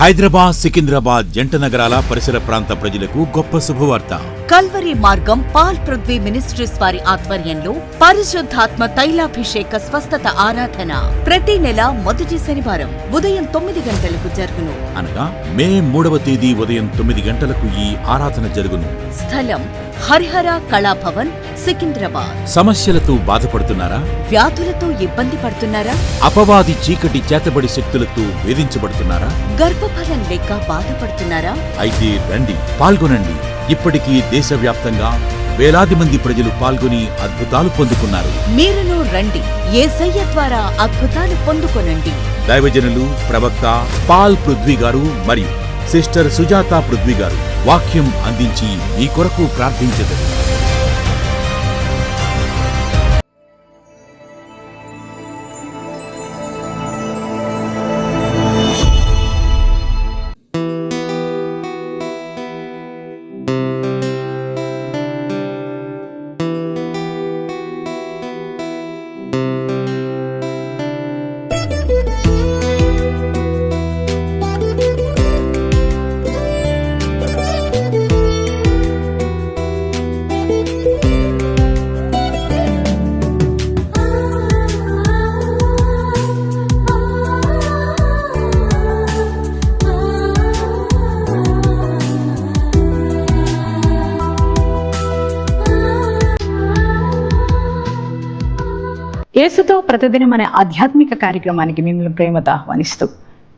హైదరాబాద్ సికింద్రాబాద్ జంట నగరాల పరిసర ప్రాంత ప్రజలకు గొప్ప శుభవార్త. కల్వరి మార్గం పాల్ పృథ్వీ మినిస్ట్రీస్ వారి ఆధ్వర్యంలో పరిశుద్ధాత్మ తైలాభిషేక స్వస్థత ఆరాధన. ప్రతి నెల మొదటి శనివారం ఉదయం తొమ్మిది గంటలకు జరుగును. అనగా మే మూడవ తేదీ ఉదయం తొమ్మిది గంటలకు ఈ ఆరాధన జరుగును. స్థలం హరిహర కళాభవన్ సికింద్రాబాద్. సమస్యలతో బాధపడుతున్నారా? వ్యాధులతో ఇబ్బంది పడుతున్నారా? అపవాది చీకటి చేతబడి శక్తులతో వేధించబడుతున్నారా? గర్భఫలం లేక బాధపడుతున్నారా? అయితే రండి పాల్గొనండి. ఇప్పటికీ దేశవ్యాప్తంగా వేలాది మంది ప్రజలు పాల్గొని అద్భుతాలు పొందుకున్నారు. మీరును రండి. ఏసయ్య ద్వారా అద్భుతాలు పొందుకొనండి. దైవజనులు ప్రవక్త పాల్ పృథ్వీ గారు మరియు సిస్టర్ సుజాత పృథ్వీ గారు వాక్యం అందించి మీ కొరకు ప్రార్థించెదరు. యేసుతో ప్రతిదినం అనే ఆధ్యాత్మిక కార్యక్రమానికి మిమ్మల్ని ప్రేమతో ఆహ్వానిస్తూ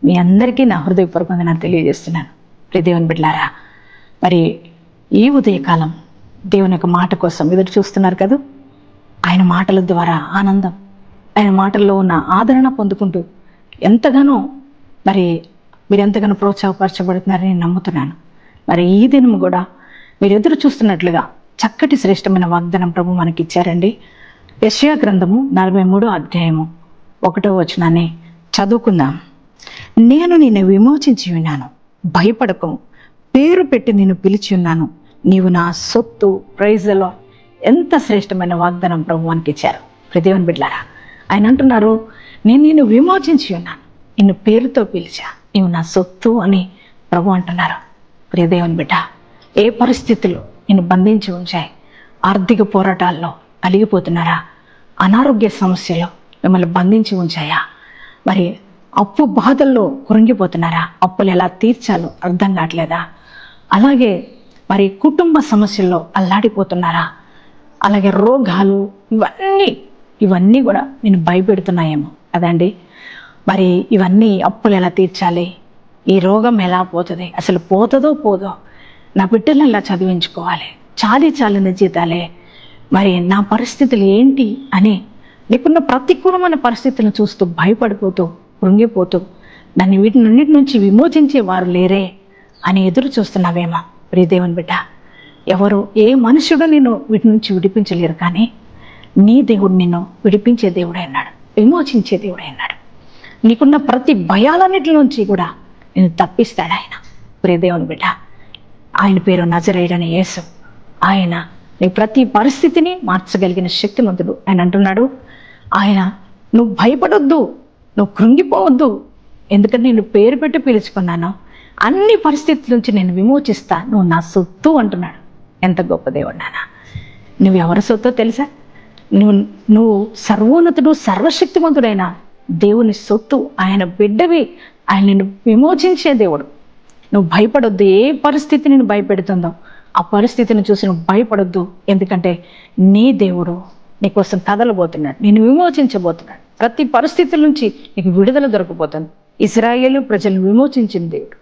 మీ అందరికీ నా హృదయపూర్వకంగా వందనాలు తెలియజేస్తున్నాను. ప్రియ దేవుని మరి ఈ ఉదయకాలం దేవుని యొక్క మాట కోసం ఎదురు చూస్తున్నారు కదా? ఆయన మాటల ద్వారా ఆనందం ఆయన మాటల్లో ఉన్న ఆదరణ పొందుకుంటూ ఎంతగానో మరి మీరు ఎంతగానో ప్రోత్సాహపరచబడుతున్నారని నేను నమ్ముతున్నాను. మరి ఈ దినం కూడా మీరు ఎదురు చూస్తున్నట్లుగా చక్కటి శ్రేష్టమైన వాగ్దానం ప్రభు మనకి ఇచ్చారండి యశయా గ్రంథము నలభై మూడో అధ్యాయము ఒకటో వచనాన్ని చదువుకుందాం. నేను నిన్ను విమోచించి ఉన్నాను. భయపడకము పేరు పెట్టి నేను పిలిచి ఉన్నాను. నీవు నా సొత్తు ప్రైజ్లో ఎంత శ్రేష్టమైన వాగ్దానం ప్రభువానికి ఇచ్చారు. ప్రదేవన్ బిడ్లారా ఆయన అంటున్నారు నేను నిన్ను విమోచించి ఉన్నాను. నిన్ను పేరుతో పిలిచా. నీవు నా సొత్తు అని ప్రభు అంటున్నారు. ప్రియదేవన్ బిడ్డ ఏ పరిస్థితులు నిన్ను బంధించి ఉంచాయి? ఆర్థిక పోరాటాల్లో అలిగిపోతున్నారా? అనారోగ్య సమస్యలు మిమ్మల్ని బంధించి ఉంచాయా? మరి అప్పు బాధల్లో కురంగిపోతున్నారా? అప్పులు ఎలా తీర్చాలో అర్థం కావట్లేదా? అలాగే మరి కుటుంబ సమస్యల్లో అల్లాడిపోతున్నారా? అలాగే రోగాలు ఇవన్నీ ఇవన్నీ కూడా నేను భయపెడుతున్నాయేమో. కదండి మరి ఇవన్నీ అప్పులు ఎలా తీర్చాలి? ఈ రోగం ఎలా పోతుంది? అసలు పోతుందో పోదో నా బిడ్డలు ఎలా చదివించుకోవాలి? చాలీ చాలిన జీతాలే. మరి నా పరిస్థితులు ఏంటి అని నీకున్న ప్రతికూలమైన పరిస్థితులను చూస్తూ భయపడిపోతూ కృంగిపోతూ నన్ను వీటినన్నిటి నుంచి విమోచించే వారు లేరే అని ఎదురు చూస్తున్నావేమో ప్రియదేవన్ బిడ్డ. ఎవరు ఏ మనుషుడు నేను వీటి నుంచి విడిపించలేరు కానీ నీ దేవుడు నిన్ను విడిపించే దేవుడే అన్నాడు విమోచించే దేవుడే అన్నాడు నీకున్న ప్రతి భయాలన్నిటి నుంచి కూడా నేను తప్పిస్తాడు ఆయన. ప్రియదేవుని బిడ్డ ఆయన పేరు నజరేయుడని యేసు. ఆయన నీ ప్రతి పరిస్థితిని మార్చగలిగిన శక్తిమంతుడు ఆయన అంటున్నాడు. ఆయన నువ్వు భయపడొద్దు నువ్వు కృంగిపోవద్దు ఎందుకంటే నేను పేరు పెట్టి పిలుచుకున్నాను. అన్ని పరిస్థితుల నుంచి నేను విమోచిస్తా నువ్వు నా సొత్తు అంటున్నాడు. ఎంత గొప్ప దేవుడు నాన్న. నువ్వు ఎవరి సొత్తో తెలుసా? నువ్వు నువ్వు సర్వోన్నతుడు సర్వశక్తివంతుడైన దేవుని సొత్తు ఆయన బిడ్డవి ఆయన నిన్ను విమోచించే దేవుడు. నువ్వు భయపడొద్దు ఏ పరిస్థితి నేను భయపెడుతుందో. ఆ పరిస్థితిని చూసి నువ్వు భయపడొద్దు. ఎందుకంటే నీ దేవుడు నీకోసం కదలబోతున్నాడు. నేను విమోచించబోతున్నాడు. ప్రతి పరిస్థితుల నుంచి నీకు విడుదల దొరకబోతుంది. ఇస్రాయేలు ప్రజలను విమోచించిన దేవుడు.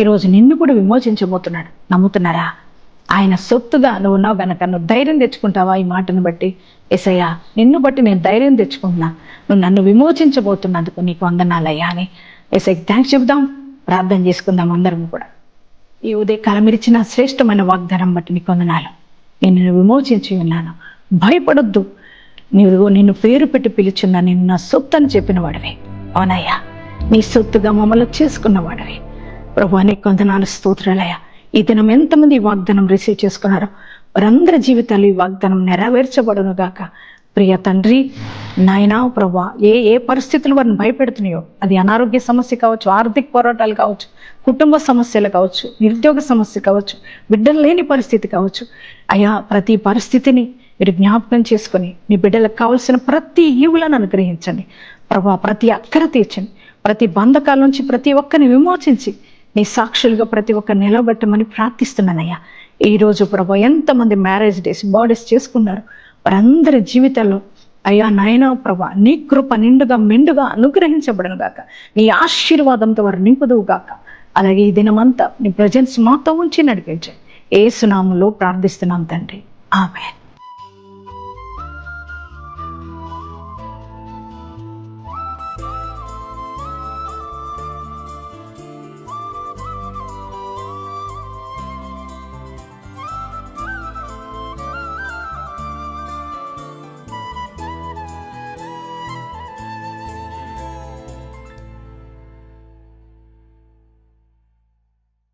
ఈరోజు నిన్ను కూడా విమోచించబోతున్నాడు. నమ్ముతున్నారా? ఆయన సొత్తుగా నువ్వు ఉన్నావు గనక నువ్వు ధైర్యం తెచ్చుకుంటావా? ఈ మాటను బట్టి ఎసయ్యా నిన్ను బట్టి నేను ధైర్యం తెచ్చుకుంటున్నా. నువ్వు నన్ను విమోచించబోతున్నందుకు నీకు వందనాలయ్యా అని ఎస్ఐకి థ్యాంక్స్ చెబుదాం. ప్రార్థన చేసుకుందాం అందరం కూడా. ఈ ఉదయకాలం ఇచ్చిన శ్రేష్టమైన వాగ్దానం బట్టి నీకు వందనాలు. నేను విమోచించి ఉన్నాను. భయపడొద్దు. నీవు నిన్ను పేరు పెట్టి పిలుచున్నా నేను నా సొత్తు అని చెప్పిన వాడివి. అవునయ్యా నీ సొత్తుగా మమ్మల్ని చేసుకున్నవాడివి ప్రభు నీకు వందనాలు స్తోత్రాలయ్యా. ఈ దినం ఎంతమంది ఈ వాగ్దానం రిసీవ్ చేసుకున్నారో వారందరి జీవితాలు ఈ వాగ్దానం నెరవేర్చబడును గాక ప్రియ తండ్రి నాయనా ప్రభా ఏ ఏ పరిస్థితులు వారిని భయపెడుతున్నాయో? అది అనారోగ్య సమస్య కావచ్చు ఆర్థిక పోరాటాలు కావచ్చు కుటుంబ సమస్యలు కావచ్చు నిరుద్యోగ సమస్య కావచ్చు బిడ్డలు లేని పరిస్థితి కావచ్చు. అయా ప్రతి పరిస్థితిని మీరు జ్ఞాపకం చేసుకొని మీ బిడ్డలకు కావాల్సిన ప్రతి ఈవులను అనుగ్రహించండి. ప్రభా ప్రతి అక్కర తీర్చండి. ప్రతి బంధకాల నుంచి ప్రతి ఒక్కరిని విమోచించి నీ సాక్షులుగా ప్రతి ఒక్కరిని నిలబెట్టమని ప్రార్థిస్తున్నానయ్యా. ఈరోజు ప్రభా ఎంతమంది మ్యారేజ్ డేస్ బాడీస్ చేసుకున్నారు. వారందరి జీవితాల్లో అయ్యా నాయనా ప్రభా నీ కృప నిండుగా మెండుగా అనుగ్రహించబడను గాక. నీ ఆశీర్వాదంతో వారు నింపుదువు గాక. అలాగే ఈ దినమంతా నీ ప్రజెన్స్ మాతో ఉంచి నడిపించండి. ఏ సునాములో ప్రార్థిస్తున్నాం తండ్రి. ఆమె